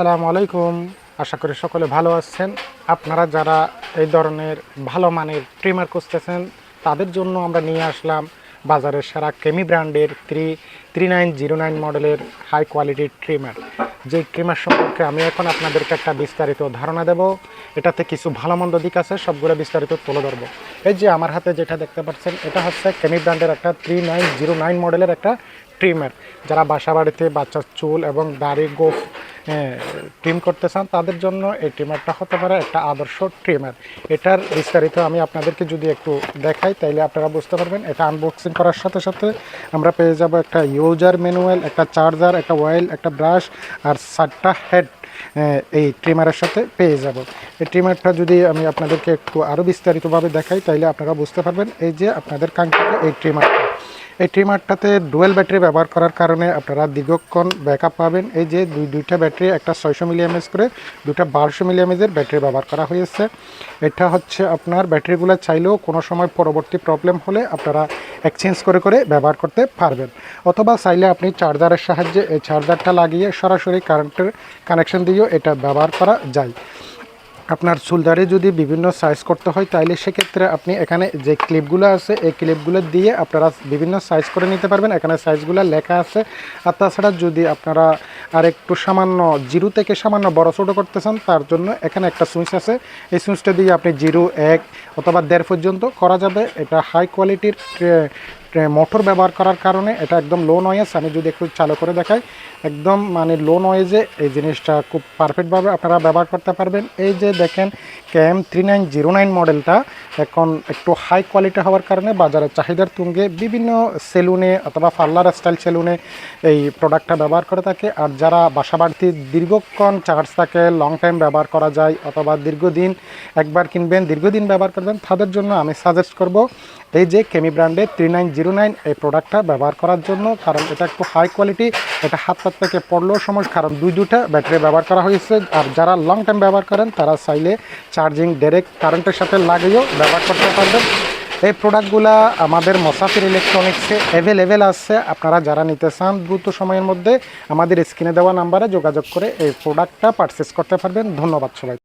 আসসালামু আলাইকুম। আশা করি সকলে ভালো আছেন। আপনারা যারা এই ধরনের ভালো মানের ট্রিমার খুঁজতেছেন, তাদের জন্য আমরা নিয়ে আসলাম বাজারের সারা কেমি ব্র্যান্ডের three three nine zero nine মডেলের হাই কোয়ালিটির ট্রিমার যে ট্রিমার সম্পর্কে আমি এখন আপনাদেরকে একটা বিস্তারিত ধারণা দেব, এটাতে কিছু ভালো মন্দ দিক আছে, সবগুলো বিস্তারিত তুলে ধরবো। এই যে আমার হাতে যেটা দেখতে পাচ্ছেন, এটা হচ্ছে কেমি ব্র্যান্ডের একটা থ্রি নাইন জিরো নাইন মডেলের একটা ট্রিমার যারা বাসা বাড়িতে বাচ্চার চুল এবং দাড়ি গোফ ট্রিম করতে চান, তাদের জন্য এই ট্রিমারটা হতে পারে একটা আদর্শ ট্রিমার এটার বিস্তারিত আমি আপনাদেরকে যদি একটু দেখাই, তাইলে আপনারা বুঝতে পারবেন। এটা আনবক্সিং করার সাথে সাথে আমরা পেয়ে যাব একটা ইউজার ম্যানুয়াল একটা চার্জার একটা ওয়েল একটা ব্রাশ আর সাতটা হেড এই ট্রিমারের সাথে পেয়ে যাব। এই ট্রিমারটা যদি আমি আপনাদেরকে একটু আরও বিস্তারিতভাবে দেখাই, তাইলে আপনারা বুঝতে পারবেন। এই যে আপনাদের কাঙ্ক্ষিত এই ট্রিমারটা এই ট্রিমারটাতে ডুয়েল ব্যাটারি ব্যবহার করার কারণে আপনারা দীর্ঘক্ষণ ব্যাকআপ পাবেন। এই যে দুই, দুইটা ব্যাটারি একটা ছয়শো মিলিয়ামেজ করে, দুটা বারোশো মিলিয়ামেজের ব্যাটারি ব্যবহার করা হয়েছে। এটা হচ্ছে আপনার ব্যাটারিগুলো চাইলেও কোনো সময় পরবর্তী প্রবলেম হলে আপনারা এক্সচেঞ্জ করে করে ব্যবহার করতে পারবেন। অথবা চাইলে আপনি চার্জারের সাহায্যে এই চার্জারটা লাগিয়ে সরাসরি কারেন্টের কানেকশন দিয়েও এটা ব্যবহার করা যায়। আপনার চুলদারে যদি বিভিন্ন সাইজ করতে হয়, তাইলে সেক্ষেত্রে আপনি এখানে যে ক্লিপগুলো আছে, এই ক্লিপগুলো দিয়ে আপনারা বিভিন্ন সাইজ করে নিতে পারবেন। এখানে সাইজগুলো লেখা আছে। আর তাছাড়া যদি আপনারা আর একটু সামান্য জিরো থেকে সামান্য বড় ছোটো করতে চান তার জন্য এখানে একটা সুইচ আছে। এই সুইচটা দিয়ে আপনি জিরো, এক অথবা দেড় পর্যন্ত করা যাবে। এটা হাই কোয়ালিটির মোটর ব্যবহার করার কারণে এটা একদম লো নয়েজ আমি যদি একটু চালু করে দেখাই, একদম মানে লো নয়েজে এই জিনিসটা খুব পারফেক্টভাবে আপনারা ব্যবহার করতে পারবেন। এই যে দেখেন Kemei three nine zero nine মডেলটা এখন একটু হাই কোয়ালিটি হওয়ার কারণে বাজারের চাহিদার তুঙ্গে বিভিন্ন সেলুনে অথবা পার্লার স্টাইল সেলুনে এই প্রোডাক্টটা ব্যবহার করে থাকে। আর যারা বাসা বাড়তি দীর্ঘক্ষণ চার্জ থাকে লং টাইম ব্যবহার করা যায় অথবা দীর্ঘদিন একবার কিনবেন, দীর্ঘদিন ব্যবহার করবেন, তাদের জন্য আমি সাজেস্ট করব এই যে কেমি ব্র্যান্ডের থ্রি নাইন জিরো নাইন এই প্রোডাক্টটা ব্যবহার করার জন্য, কারণ এটা একটু হাই কোয়ালিটি এটা হাত পাত থেকে পড়লেও সময়, কারণ দুই দুটা ব্যাটারি ব্যবহার করা হয়েছে। আর যারা লং টাইম ব্যবহার করেন, তারা চাইলে চার্জিং ডাইরেক্ট কারেন্টের সাথে লাগিয়েও ব্যবহার করতে পারবেন। এই প্রোডাক্টগুলো আমাদের মসাফির ইলেকট্রনিক্সে অ্যাভেলেবেল আছে। আপনারা যারা নিতে চান, দ্রুত সময়ের মধ্যে আমাদের স্ক্রিনে দেওয়া নাম্বারে যোগাযোগ করে এই প্রোডাক্টটা পারচেস করতে পারবেন। ধন্যবাদ সবাই